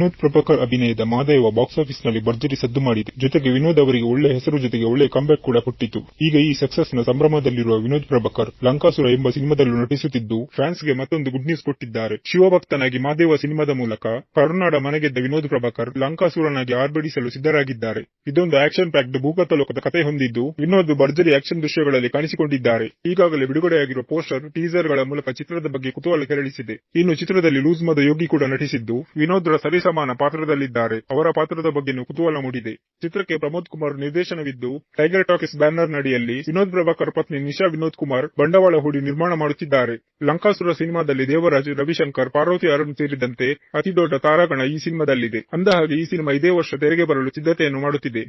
ವಿನೋದ್ ಪ್ರಭಾಕರ್ ಅಭಿನಯದ ಮಾದೇವ ಬಾಕ್ಸ್ ಆಫೀಸ್ನಲ್ಲಿ ಭರ್ಜರಿ ಸದ್ದು ಮಾಡಿದೆ. ಜೊತೆಗೆ ವಿನೋದ್ ಅವರಿಗೆ ಒಳ್ಳೆ ಹೆಸರು ಜೊತೆಗೆ ಒಳ್ಳೆ ಕಂಬ್ಯಾಕ್ ಕೂಡ ಕೊಟ್ಟಿತು. ಈಗ ಈ ಸಕ್ಸಸ್ನ ಸಂಭ್ರಮದಲ್ಲಿರುವ ವಿನೋದ್ ಪ್ರಭಾಕರ್, ಲಂಕಾಸುರ ಎಂಬ ಸಿನಿಮಾದಲ್ಲೂ ನಟಿಸುತ್ತಿದ್ದು ಫ್ಯಾನ್ಸ್ಗೆ ಮತ್ತೊಂದು ಗುಡ್ ನ್ಯೂಸ್ ಕೊಟ್ಟಿದ್ದಾರೆ. ಶಿವಭಕ್ತನಾಗಿ ಮಾದೇವ ಸಿನಿಮಾದ ಮೂಲಕ ಕರುನಾಡ ಮನೆಗೆದ್ದ ವಿನೋದ್ ಪ್ರಭಾಕರ್, ಲಂಕಾಸುರನಾಗಿ ಆರ್ಭಟಿಸಲು ಸಿದ್ಧರಾಗಿದ್ದಾರೆ. ಇದೊಂದು ಆಕ್ಷನ್ ಪ್ಯಾಕ್ಡ್ ಭೂಗತ ಲೋಕದ ಕತೆ ಹೊಂದಿದ್ದು, ವಿನೋದ್ ಭರ್ಜರಿ ಆಕ್ಷನ್ ದೃಶ್ಯಗಳಲ್ಲಿ ಕಾಣಿಸಿಕೊಂಡಿದ್ದಾರೆ. ಈಗಾಗಲೇ ಬಿಡುಗಡೆಯಾಗಿರುವ ಪೋಸ್ಟರ್ ಟೀಸರ್ಗಳ ಮೂಲಕ ಚಿತ್ರದ ಬಗ್ಗೆ ಕುತೂಹಲ ಕೆರಳಿಸಿದೆ. ಇನ್ನು ಚಿತ್ರದಲ್ಲಿ ಲೂಸ್ ಮದ ಯೋಗಿ ಕೂಡ ನಟಿಸಿದ್ದು, ವಿನೋದ್ರ ರ ಸರಿಸಮಾನ ಪಾತ್ರದಲ್ಲಿದ್ದಾರೆ. ಅವರ ಪಾತ್ರದ ಬಗ್ಗೆನೂ ಕುತೂಹಲ ಮೂಡಿದೆ. ಚಿತ್ರಕ್ಕೆ ಪ್ರಮೋದ್ ಕುಮಾರ್ ನಿರ್ದೇಶನವಿದ್ದು, ಟೈಗರ್ ಟಾಕೀಸ್ ಬ್ಯಾನರ್ ನಡಿಯಲ್ಲಿ ವಿನೋದ್ ಪ್ರಭಾಕರ್ ಪತ್ನಿ ನಿಶಾ ವಿನೋದ್ ಕುಮಾರ್ ಬಂಡವಾಳ ಹೂಡಿ ನಿರ್ಮಾಣ ಮಾಡುತ್ತಿದ್ದಾರೆ. ಲಂಕಾಸುರ ಸಿನಿಮಾದಲ್ಲಿ ದೇವರಾಜ್ ರವಿಶಂಕರ್, ಪಾರ್ವತಿ ಅರುಣ್ ಸೇರಿದಂತೆ ಅತಿದೊಡ್ಡ ತಾರಾಗಣ ಈ ಸಿನಿಮಾದಲ್ಲಿದೆ. ಅಂದಹಾಗೆ, ಈ ಸಿನಿಮಾ ಇದೇ ವರ್ಷ ತೆರೆಗೆ ಬರಲು ಸಿದ್ಧತೆಯನ್ನು ಮಾಡುತ್ತಿದೆ.